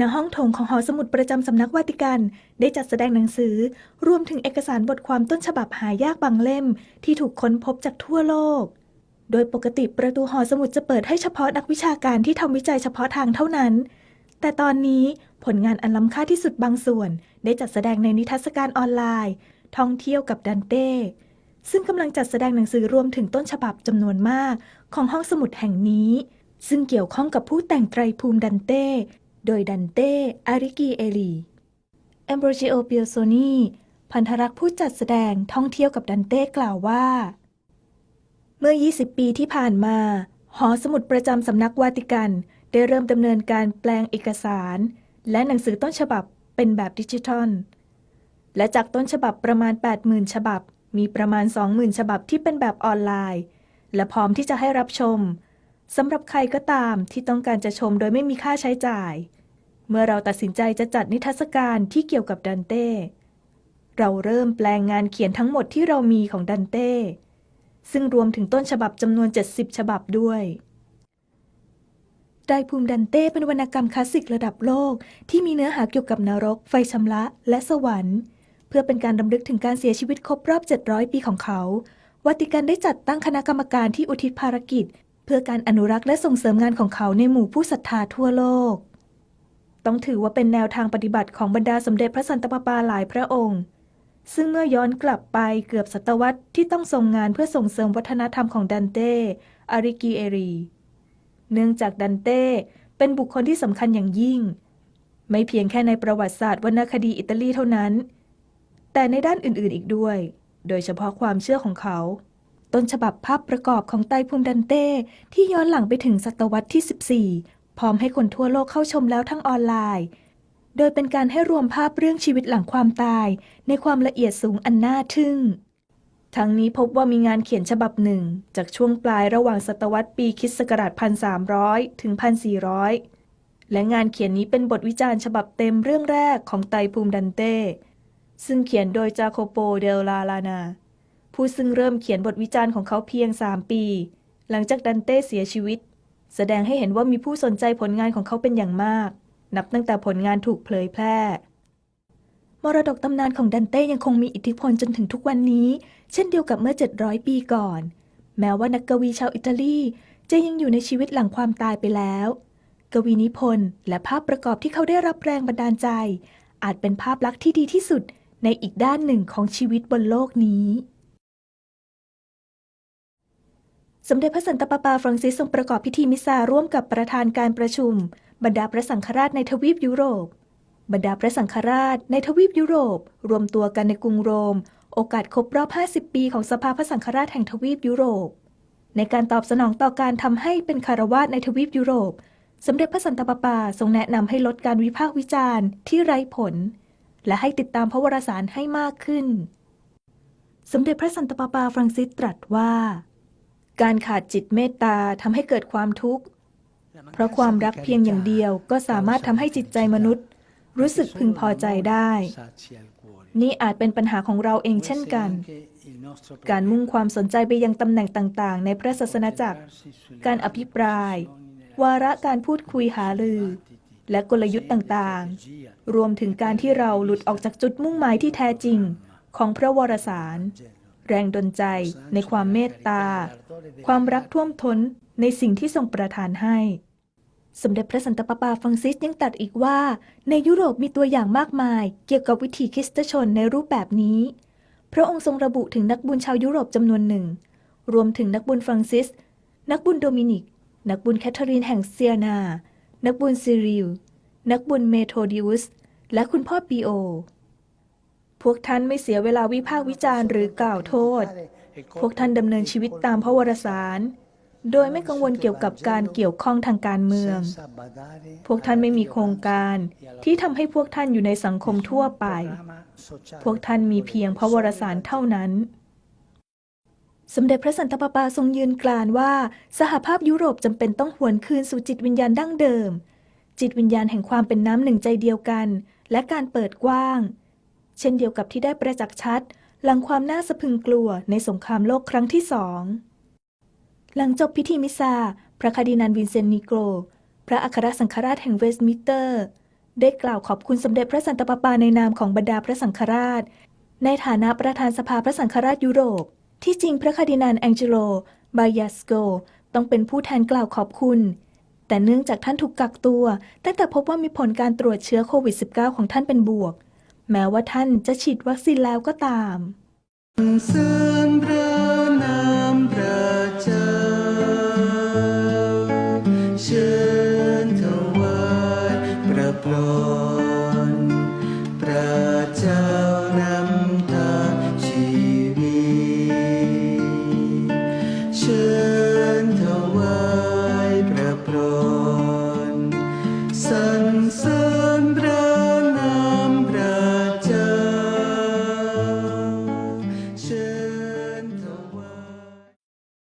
ณห้องโถงของหอสมุดประจำสำนักวาติกัน ได้จัดแสดงหนังสือ รวมถึงเอกสารบทความต้นฉบับหายากบางเล่ม ที่ถูกค้นพบจากทั่วโลก โดยปกติประตูหอสมุดจะเปิดให้เฉพาะนักวิชาการที่ทำวิจัยเฉพาะทางเท่านั้น แต่ตอนนี้ผลงานอันล้ำค่าที่สุดบางส่วน ได้จัดแสดงในนิทรรศการออนไลน์ ท่องเที่ยวกับดันเต้ซึ่งกำลังจัดแสดงหนังสือรวมถึงต้นฉบับจำนวนมาก ของห้องสมุดแห่งนี้ ซึ่งเกี่ยวข้องกับผู้แต่งไตรภูมิดันเต้ โดยดันเต้ อาริกีเอลีแอมโบรจิโอเปียโซนีพันธรักษ์ผู้จัดแสดงท่องเที่ยวกับดันเต้กล่าวว่า เมื่อ 20 ปีที่ผ่านมา หอสมุดประจำสำนักวาติกัน ได้เริ่มดำเนินการแปลงเอกสาร และหนังสือต้นฉบับเป็นแบบดิจิทัล และจากต้นฉบับประมาณ 80,000 ฉบับ มีประมาณ 20,000 ฉบับที่เป็นแบบออนไลน์ และพร้อมที่จะให้รับชม สำหรับใครก็ตามที่ต้องการจะชมโดยไม่มีค่าใช้จ่าย เมื่อเราตัดสินใจจะจัดนิทรรศการที่เกี่ยวกับดันเต้ เราเริ่มแปลงงานเขียนทั้งหมดที่เรามีของดันเต้ ซึ่งรวมถึงต้นฉบับจำนวน 70 ฉบับด้วยไตรภูมิดันเต้เป็นวรรณกรรมคลาสสิกระดับโลก ที่มีเนื้อหาเกี่ยวกับนรก ไฟชำระ และสวรรค์ เพื่อเป็นการรำลึกถึงการเสียชีวิตครบรอบ 700 ปีของเขา วัติกันได้จัดตั้งคณะกรรมการที่อุทิศภารกิจ พื่อการอนุรักษ์และส่งเสริมงานของเขาในหมู่ผู้ศรัทธาทั่วโลก ต้องถือว่าเป็นแนวทางปฏิบัติของบรรดาสมเด็จพระสันตะปาปาหลายพระองค์ ซึ่งเมื่อย้อนกลับไปเกือบศตวรรษที่ต้องทรงงานเพื่อส่งเสริมวัฒนธรรมของดันเต้ อาริกีเอรี เนื่องจากดันเต้เป็นบุคคลที่สำคัญอย่างยิ่ง ไม่เพียงแค่ในประวัติศาสตร์วรรณคดีอิตาลีเท่านั้น แต่ในด้านอื่นๆอีกด้วย โดยเฉพาะความเชื่อของเขา ต้นฉบับภาพประกอบของไตภูมิดันเต้ ที่ย้อนหลังไปถึงศตวรรษที่ 14 พร้อมให้คนทั่วโลกเข้าชมแล้วทั้งออนไลน์ โดยเป็นการให้รวมภาพเรื่องชีวิตหลังความตาย ในความละเอียดสูงอันน่าทึ่ง ทั้งนี้พบว่ามีงานเขียนฉบับหนึ่ง จากช่วงปลายระหว่างศตวรรษปีคริสต์ศักราช1300 ถึง 1400 และงานเขียนนี้เป็นบทวิจารณ์ฉบับเต็มเรื่องแรกของไตภูมิดันเต้ ซึ่งเขียนโดยจาโคโป เดลลาลานา ผู้ซึ่งเริ่มเขียนบทวิจารณ์ของเขาเพียง 3 ปี หลังจากดันเต้เสียชีวิต แสดงให้เห็นว่ามีผู้สนใจผลงานของเขาเป็นอย่างมาก นับตั้งแต่ผลงานถูกเผยแพร่ มรดกตำนานของดันเต้ยังคงมีอิทธิพลจนถึงทุกวันนี้ เช่นเดียวกับเมื่อ 700 ปีก่อน แม้ว่านักกวีชาวอิตาลีจะยังอยู่ในชีวิตหลังความตายไปแล้ว กวีนิพนธ์และภาพประกอบที่เขาได้รับแรงบันดาลใจ อาจเป็นภาพลักษณ์ที่ดีที่สุดในอีกด้านหนึ่งของชีวิตบนโลกนี้ สมเด็จพระสันตะปาปาฟรังซิสทรงประกอบพิธีมิสซาร่วมกับประธานการประชุม บรรดาพระสังฆราชในทวีปยุโรป บรรดาพระสังฆราชในทวีปยุโรป รวมตัวกันในกรุงโรม โอกาสครบรอบ 50 ปีของสภาพระสังฆราชแห่งทวีปยุโรป ในการตอบสนองต่อการทำให้เป็นคารวาสในทวีปยุโรป สมเด็จพระสันตะปาปาทรงแนะนำให้ลดการวิพากษ์วิจารณ์ที่ไร้ผล และให้ติดตามพระวรสารให้มากขึ้น สมเด็จพระสันตะปาปาฟรังซิสตรัสว่า การขาดจิตเมตตาทำให้เกิดความทุกข์ เพราะความรักเพียงอย่างเดียวก็สามารถทำให้จิตใจมนุษย์ รู้สึกพึงพอใจได้ นี่อาจเป็นปัญหาของเราเองเช่นกัน การมุ่งความสนใจไปยังตำแหน่งต่าง ๆ ในพระศาสนาจักร การอภิปราย วาระการพูดคุยหาลือ และกลยุทธ์ต่างๆ รวมถึงการที่เราหลุดออกจากจุดมุ่งหมายที่แท้จริงของพระวรสาร แรงดลใจในความเมตตา ความรักท่วมท้นในสิ่งที่ทรงประทานให้ สมเด็จพระสันตะปาปาฟรังซิสยังตัดอีกว่า ในยุโรปมีตัวอย่างมากมาย เกี่ยวกับวิถีคริสตชนในรูปแบบนี้ พระองค์ทรงระบุถึงนักบุญชาวยุโรปจำนวนหนึ่ง รวมถึงนักบุญฟรังซิส นักบุญโดมินิก นักบุญแคทเธอรีนแห่งเซียนา นักบุญซิริล นักบุญเมโทดิอุส และคุณพ่อปีโอ พวกท่านไม่เสียเวลาวิพากษ์วิจารณ์หรือกล่าวโทษ พวกท่านดำเนินชีวิตตามพระวรสาร โดยไม่กังวลเกี่ยวกับการเกี่ยวข้องทางการเมือง พวกท่านไม่มีโครงการที่ทำให้พวกท่านอยู่ในสังคมทั่วไป พวกท่านมีเพียงพระวรสารเท่านั้น สมเด็จพระสันตะปาปาทรงยืนกรานว่า สหภาพยุโรปจำเป็นต้องหวนคืนสู่จิตวิญญาณดั้งเดิม จิตวิญญาณแห่งความเป็นน้ำหนึ่งใจเดียวกัน และการเปิดกว้าง เช่นเดียวกับที่ได้ประจักษ์ชัด หลังความน่าสะพึงกลัวในสงครามโลกครั้งที่สอง หลังจบพิธีมิซา พระคดินัลวินเซนต์นิโกรพระอัครสังฆราชแห่งเวสต์มินสเตอร์ ได้กล่าวขอบคุณสมเด็จพระสันตะปาปาในนามของบรรดาพระสังฆราช ในฐานะประธานสภาพระสังฆราชยุโรป ที่จริงพระคดินานแองเจโล บายาสโก ต้องเป็นผู้แทนกล่าวขอบคุณแต่เนื่องจากท่านถูกกักตัว ตั้งแต่พบว่ามีผลการตรวจเชื้อโควิด -19 ของท่านเป็นบวก แม้ว่าท่านจะฉีดวัคซีนแล้วก็ตาม เสริญพระนามพระเจ้า